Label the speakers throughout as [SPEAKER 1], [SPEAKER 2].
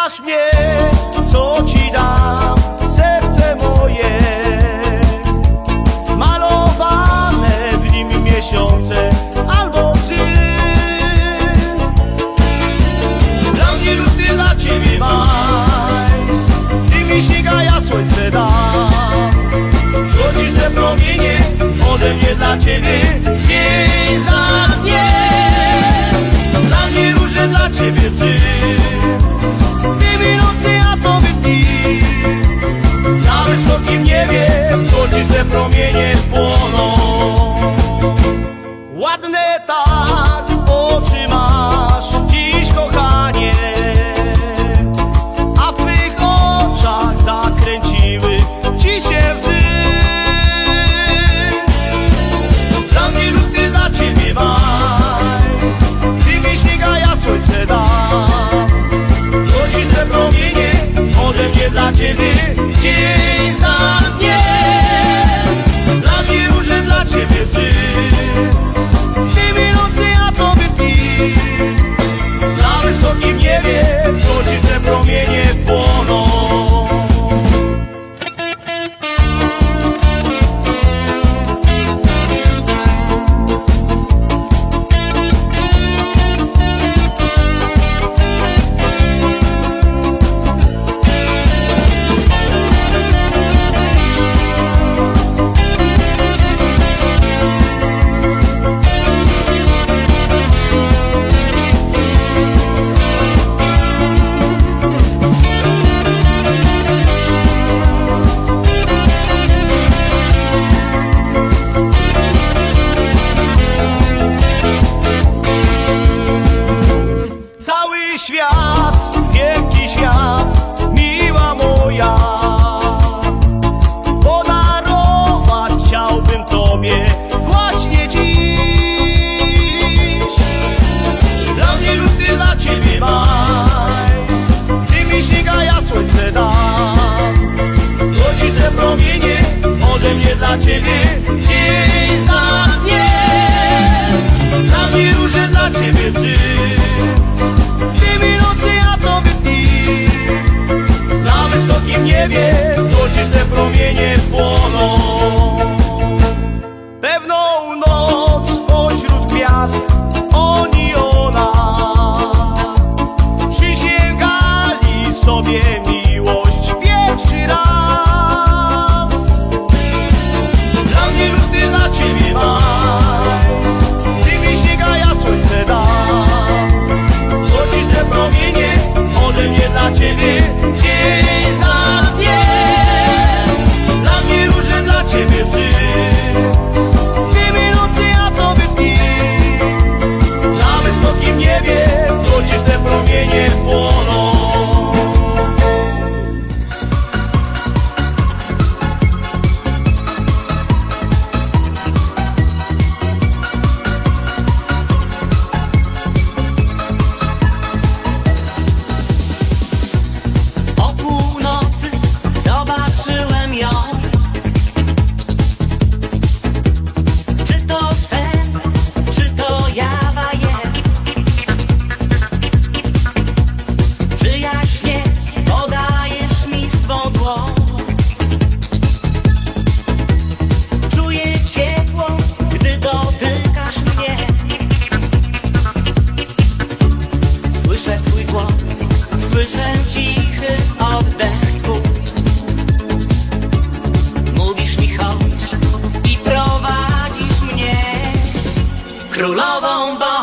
[SPEAKER 1] Pytasz mnie, co ci dam, serce moje. Malowane w nim miesiące albo ty. Dla mnie luty, dla ciebie maj Ty mi śniega, ja słońce dam. Złociste promienie ode mnie dla ciebie Dzień dla Ciebie Dzień za dniem. Dla mnie róże, dla Ciebie mi nocy, a tobie dni. Na wysokim niebie Złociste promienie płoną. Pewną noc pośród gwiazd Oni i ona Przysięgali sobie miłość ciebie maj Ty mi śniega, ja słońce dam. Złociste promienie ode mnie ciebie królową bąk.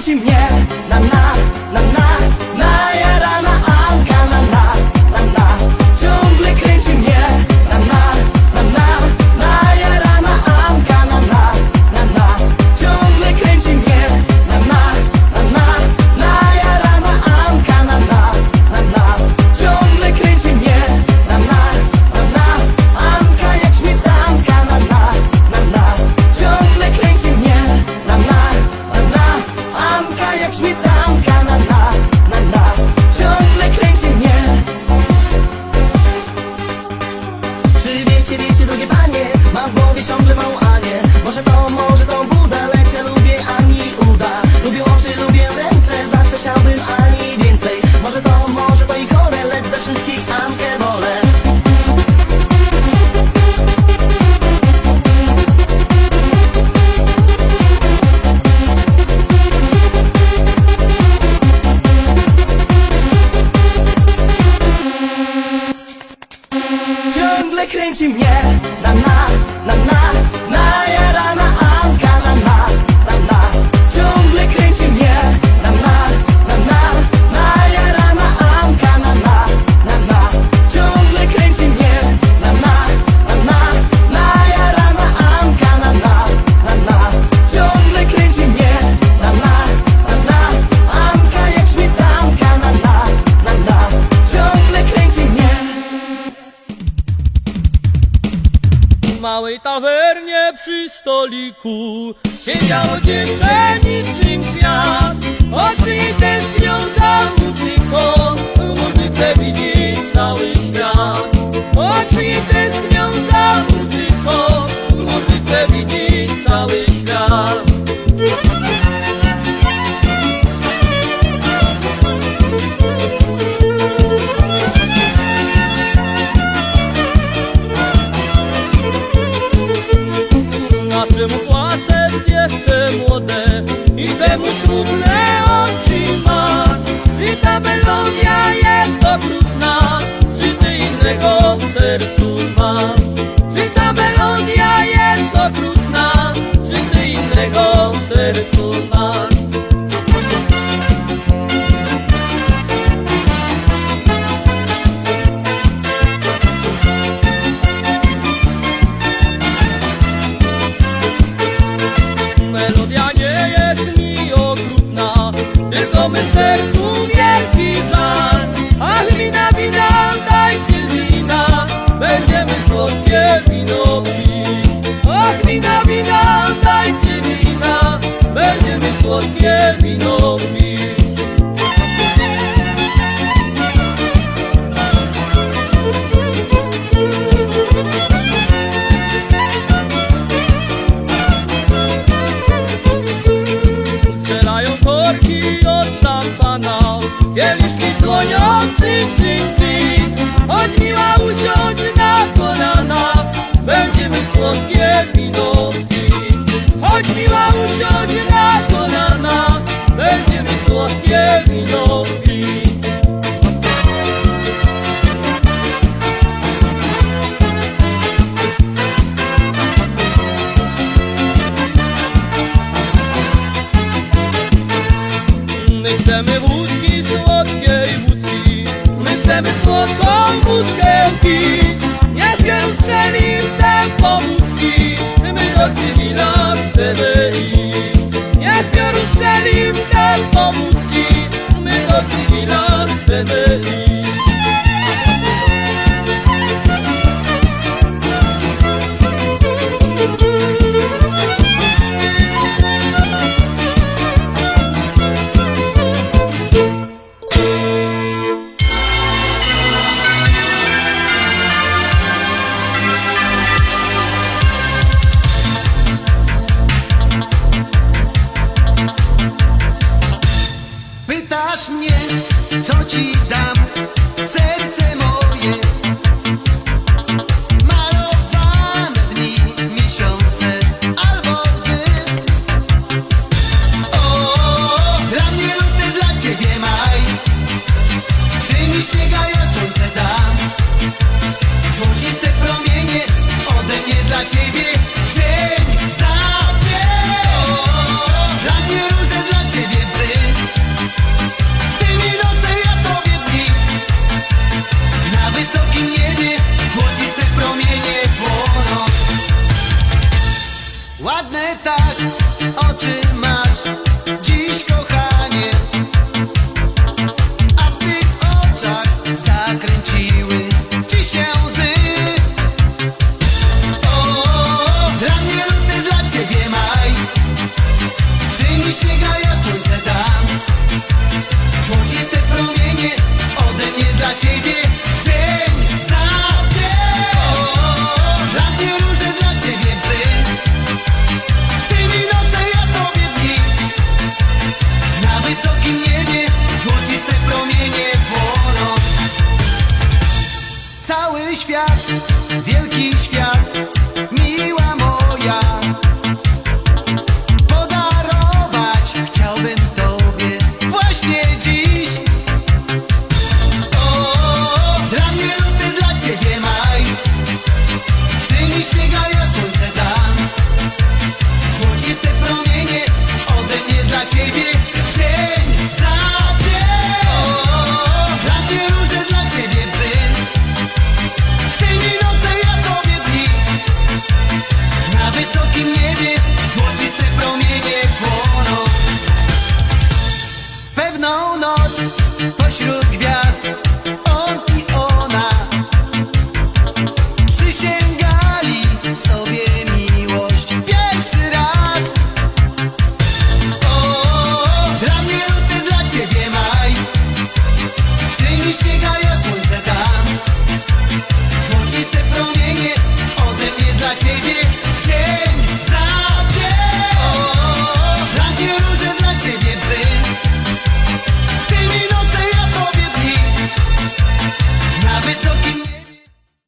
[SPEAKER 1] Prowadzi mnie na
[SPEAKER 2] na na na. na na na na na każdego w sercu mam.
[SPEAKER 3] Czy ta melodia jest odwrócona? słodkie wino pił Strzelają korki od szampana Kieliszki dzwonią cyn, cyn, cyn Chodź miła usiądź na kolana Będziemy słodkie wino.
[SPEAKER 4] yeah. cheese. pośród gwiazd